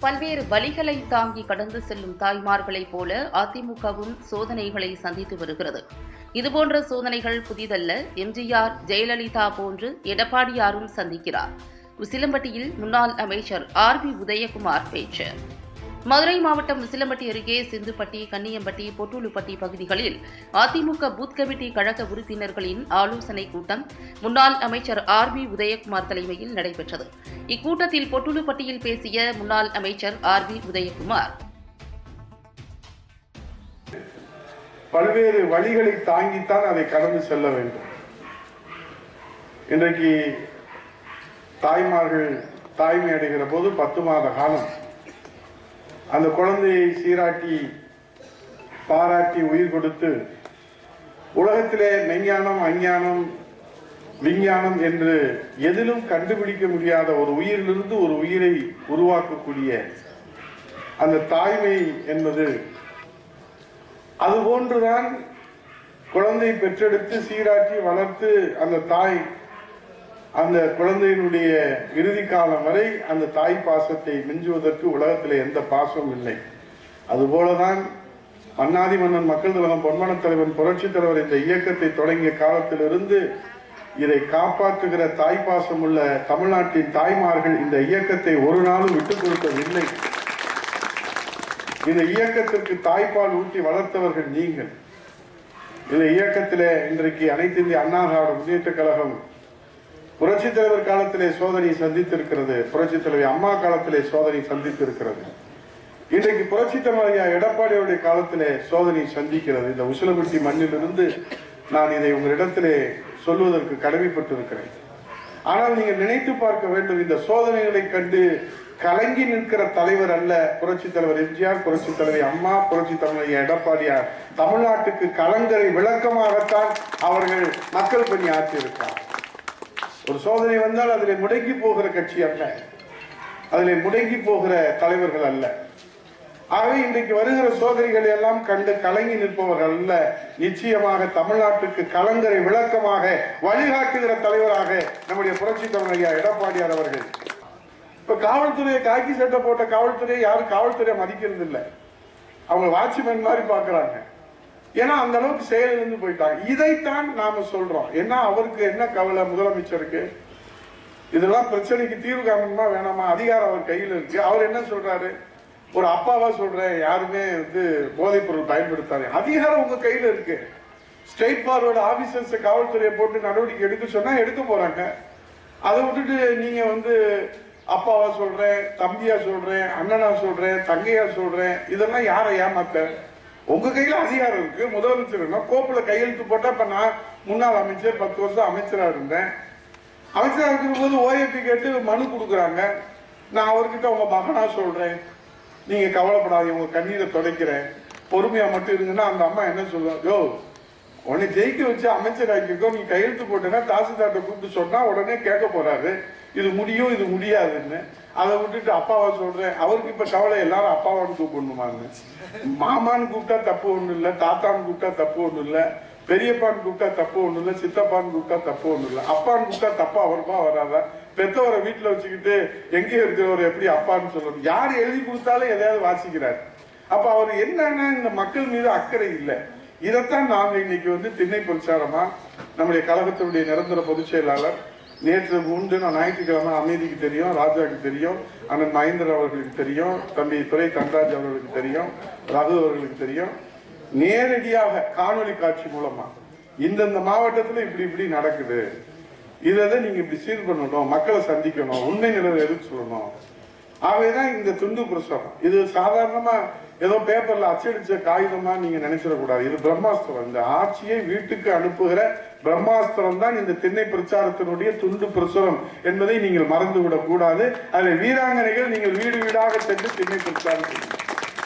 பல்வேறு வழிகளை தாங்கி கடந்து செல்லும் தாய்மார்களைப் போல அதிமுகவும் சோதனைகளை சந்தித்து வருகிறது. இதுபோன்ற சோதனைகள் புதிதல்ல. எம்ஜிஆர் ஜெயலலிதா போன்று எடப்பாடியாரும் சந்திக்கிறார். உசிலம்பட்டியில் முன்னாள் அமைச்சர் ஆர் பி உதயகுமார் பேச்சு. மதுரை மாவட்டம் விசிலம்பட்டி அருகே சிந்துப்பட்டி கன்னியம்பட்டி பொட்டூலுப்பட்டி பகுதிகளில் அதிமுக பூத் கமிட்டி கழக உறுப்பினர்களின் ஆலோசனை கூட்டம் முன்னாள் அமைச்சர் ஆர் பி உதயகுமார் தலைமையில் நடைபெற்றது. இக்கூட்டத்தில் பொட்டூலுப்பட்டியில் பேசிய முன்னாள் அமைச்சர் ஆர் பி உதயகுமார். பல்வேறு வழிகளை தாங்கித்தான் அதை கடந்து செல்ல வேண்டும். இன்றைக்கு தாய்மார்கள் தாய்மை அடைகிற போது பத்து மாத காலம் அந்த குழந்தையை சீராட்டி பாராட்டி உயிர் கொடுத்து உலகத்திலே மெஞ்ஞானம் அஞ்ஞானம் விஞ்ஞானம் என்று எதிலும் கண்டுபிடிக்க முடியாத ஒரு உயிரிலிருந்து ஒரு உயிரை உருவாக்கக்கூடிய அந்த தாய்மை என்பது அதுபோன்றுதான் குழந்தை பெற்றெடுத்து சீராட்டி வளர்த்து அந்த தாய் அந்த குழந்தையினுடைய இறுதி காலம் வரை அந்த தாய் பாசத்தை மிஞ்சுவதற்கு உலகத்தில் எந்த பாசமும் இல்லை. அதுபோலதான் மன்னாதி மன்னன் மக்கள் திலகம் பொன்மன தலைவன் புரட்சி தலைவர் இந்த இயக்கத்தை தொடங்கிய காலத்திலிருந்து இதை காப்பாற்றுகிற தாய் பாசம் உள்ள தமிழ்நாட்டின் தாய்மார்கள் இந்த இயக்கத்தை ஒரு நாளும் விட்டுக் கொடுக்கவில்லை. இந்த இயக்கத்திற்கு தாய்ப்பால் ஊட்டி வளர்த்தவர்கள் நீங்கள். இந்த இயக்கத்தில் இன்றைக்கு அனைத்து இந்திய அண்ணா திராவிட முன்னேற்ற கழகம் புரட்சி தலைவர் காலத்திலே சோதனை சந்தித்திருக்கிறது. புரட்சி தலைவி அம்மா காலத்திலே சோதனை சந்தித்திருக்கிறது. இன்றைக்கு புரட்சி தலைவரையா எடப்பாடியுடைய காலத்திலே சோதனை சந்திக்கிறது. இந்த உசிலபட்டி மண்ணிலிருந்து நான் இதை உங்களிடத்திலே சொல்வதற்கு கடமைப்பட்டிருக்கிறேன். ஆனால் நீங்கள் நினைத்து பார்க்க வேண்டும் இந்த சோதனைகளை கண்டு கலங்கி நிற்கிற தலைவர் அல்ல புரட்சி தலைவர் எம்ஜிஆர் புரட்சி தலைவர் அம்மா புரட்சி தலைவர் எடப்பாடியார். தமிழ்நாட்டுக்கு கலங்கரை விளக்கமாகத்தான் அவர்கள் மக்கள் பணி ஆற்றியிருக்கார் ஒரு சோதனை வந்தால் அதில் முடங்கி போகிற கட்சி அல்ல. அதில் முடங்கி போகிற தலைவர்கள் அல்ல. ஆகவே இன்றைக்கு வருகிற சோதனைகளை எல்லாம் கண்டு கலங்கி நிற்பவர்கள் அல்ல. நிச்சயமாக தமிழ்நாட்டுக்கு கலங்கரை விளக்கமாக வழிகாட்டுகிற தலைவராக நம்முடைய புரட்சி தலைவர் ஐயா எடப்பாடியார் அவர்கள். இப்ப காவல்துறையை காக்கி சட்டை போட்ட காவல்துறையை யாரும் காவல்துறையை மதிக்கிறது இல்லை அவங்க வாட்ச்மேன் மாதிரி பாக்குறாங்க ஏன்னா அந்த அளவுக்கு செயலிழந்து போயிட்டாங்க. இதைத்தான் நாம சொல்றோம். ஏன்னா அவருக்கு என்ன கவலை முதலமைச்சருக்கு? இதெல்லாம் பிரச்சனைக்கு தீர்வு காரணமா வேணாமா? அதிகாரம் அவர் கையில் இருக்கு. அவர் என்ன சொல்றாரு? ஒரு அப்பாவா சொல்றேன். யாருமே வந்து போதைப் பொருள் பயன்படுத்தாது. அதிகாரம் உங்க கையில இருக்கு. ஸ்டேட் ஃபார்வர்டு ஆபீசர்ஸ் காவல்துறையை போட்டு நடவடிக்கை எடுக்க சொன்னா எடுக்க போறாங்க. அதை விட்டுட்டு நீங்க வந்து அப்பாவா சொல்றேன் தம்பியா சொல்றேன் அண்ணனா சொல்றேன் தங்கையா சொல்றேன் இதெல்லாம் யாரை ஏமாத்த? உங்க கையில அதிகாரம் இருக்கு. முதலமைச்சர் கோப்புல கையெழுத்து போட்டா இப்ப நான் முன்னாள் அமைச்சர் பத்து வருஷம் அமைச்சரா இருந்தேன். அமைச்சரா இருக்கிற போது ஓஏபி கேட்டு மனு கொடுக்குறாங்க. நான் அவர்கிட்ட உங்க மகனா சொல்றேன். நீங்க கவலைப்படாதீங்க உங்க கண்ணீரை துடைக்கிறேன். பொறுமையா மட்டும் இருங்கன்னா அந்த அம்மா என்ன சொல்லுவாங்க யோ உன்னை ஜெயிக்க வச்சு அமைச்சர் ஆக்கிக்கோ நீ கையெழுத்து போட்டேன்னா தாசில்தார்ட்ட கூப்பிட்டு சொன்னா உடனே கேட்க போறாரு. இது முடியும் இது முடியாதுன்னு. அதை விட்டுட்டு அப்பாவை சொல்றேன். அவருக்கு இப்ப கவலை எல்லாரும் அப்பாவான்னு கூப்பிடணுமான்னு. மாமான்னு கூப்பிட்டா தப்பு ஒன்றும் இல்லை தாத்தான்னு கூப்பிட்டா தப்பு ஒன்றும் இல்லை பெரியப்பான்னு கூப்பிட்டா தப்பு ஒன்றும் இல்லை சித்தப்பான்னு கூப்பிட்டா தப்பு ஒன்றும் இல்லை. அப்பான்னு கூப்பிட்டா தப்பா வருமா வராதா? பெத்தவரை வீட்டில் வச்சுக்கிட்டு எங்கேயும் இருக்கிறவர் எப்படி அப்பான்னு சொல்லணும். யார் எழுதி கொடுத்தாலும் எதையாவது வாசிக்கிறார். அப்போ அவர் என்னன்னா இந்த மக்கள் மீது அக்கறை இல்லை. இதைத்தான் நாங்கள் இன்னைக்கு வந்து திண்ணை பிரச்சாரமா நம்முடைய கழகத்தினுடைய நிரந்தர பொதுச் செயலாளர் நேற்று உண்டு நான் ஞாயிற்றுக்கிழமை அமைதிக்கு தெரியும் ராஜாவுக்கு தெரியும் அண்ணன் மகேந்திர அவர்களுக்கு தெரியும் தம்பி துறை தன்ராஜ் அவர்களுக்கு தெரியும் ரகு அவர்களுக்கு தெரியும். நேரடியாக காணொளி காட்சி மூலமா இந்தந்த மாவட்டத்தில் இப்படி இப்படி நடக்குது. இதை தான் நீங்க இப்படி சீர் பண்ணணும் மக்களை சந்திக்கணும் உண்மை நிலவை எதிர்த்து சொல்லணும். ஆகவேதான் இந்த துண்டு பிரசுரம் இது சாதாரணமா ஏதோ பேப்பர்ல அச்சடிச்ச காகிதமா நீங்க நினைச்சிடக்கூடாது. இது பிரம்மாஸ்திரம். இந்த ஆட்சியை வீட்டுக்கு அனுப்புகிற பிரம்மாஸ்திரம் தான் இந்த திண்ணை பிரச்சாரத்தினுடைய துண்டு பிரசுரம் என்பதை நீங்கள் மறந்துவிடக் கூடாது. அதில் வீராங்கனைகள் நீங்கள் வீடு வீடாக சென்று திண்ணை பிரச்சாரம் செய்யணும்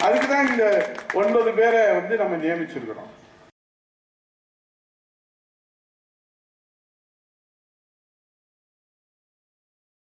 அதுக்குதான் இந்த ஒன்பது பேரை வந்து நம்ம நியமிச்சிருக்கிறோம்.